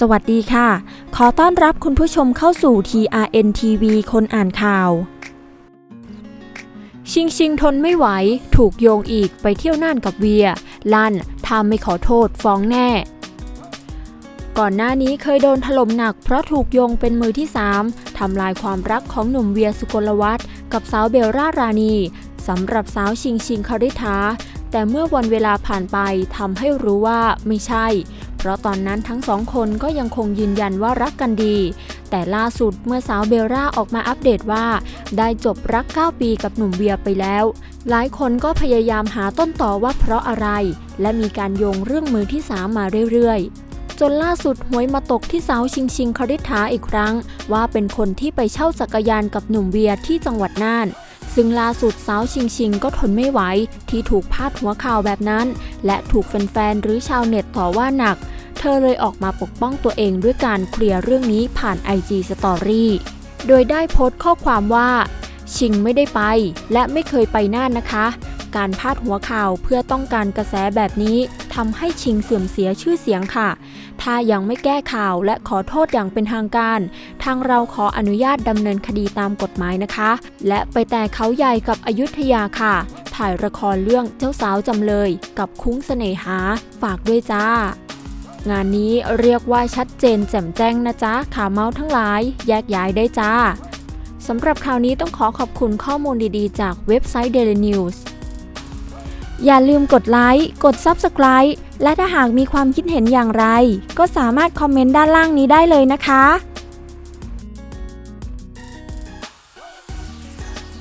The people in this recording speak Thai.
สวัสดีค่ะ ขอต้อนรับคุณผู้ชมเข้าสู่ TRN TV คนอ่านข่าว ชิงชิงทนไม่ไหว ถูกโยงอีกไปเที่ยวน่านกับเวีย ลั่นถ้าไม่ขอโทษฟ้องแน่ ก่อนหน้านี้เคยโดนถล่มหนักเพราะถูกโยงเป็นมือที่ 3 ทำลายความรักของหนุ่มเวียสุกลวัฒน์กับสาวเบลล่ารานีสำหรับสาวชิงชิงคาริธาแต่เมื่อวันเวลาผ่านไปทำให้รู้ว่าไม่ใช่ ราะตอนนั้นทั้งสองคนก็ยังคงยืนยันว่ารักกันดี แต่ล่าสุดเมื่อสาวเบลล่าออกมาอัปเดตว่า ได้จบรัก 9 ปีกับหนุ่มเวียไปแล้ว หลายคนก็พยายามหาต้นต่อว่าเพราะอะไร และมีการโยงเรื่องมือที่3มมาเรื่อยๆ จนล่าสุดหวยมาตกที่สาวชิงชิงคาริธาอีกครั้ง ว่าเป็นคนที่ไปเช่าจักรยานกับหนุ่มเวียที่จังหวัดน่านซึ่งล่าสุดสาวชิงชิงก็ทนไม่ไหวที่ถูกพาดหัวข่าวแบบนั้น และถูกแฟนๆหรือชาวเน็ตต่อว่าหนัก เธอเลยออกมาปกป้องตัวเองด้วยการเคลียร์เรื่องนี้ผ่าน IG Story โดยได้โพสต์ข้อความว่า ชิงไม่ได้ไป และไม่เคยไปน่านนะคะ การพาดหัวข่าวเพื่อต้องการกระแสแบบนี้ทำให้ชิงเสื่อมเสียชื่อเสียงค่ะ ถ้ายังไม่แก้ข่าวและขอโทษอย่างเป็นทางการ ทางเราขออนุญาตดำเนินคดีตามกฎหมายนะคะ และไปแต่เขาใหญ่กับอยุธยาค่ะ ถ่ายละครเรื่องเจ้าสาวจำเลย กับคุ้งเสน่หา ฝากด้วยจ้า งานนี้เรียกว่าชัดเจนแจ่มแจ้งนะจ๊ะข่าวเมาส์ทั้งหลาย แยกย้ายได้จ้าสำหรับข่าวนี้ต้องขอขอบคุณข้อมูลดีๆ จากเว็บไซต์ Daily News อย่าลืมกดไลค์ กด Subscribe และถ้าหากมีความคิดเห็นอย่างไร ก็สามารถคอมเมนต์ด้านล่างนี้ได้เลยนะคะ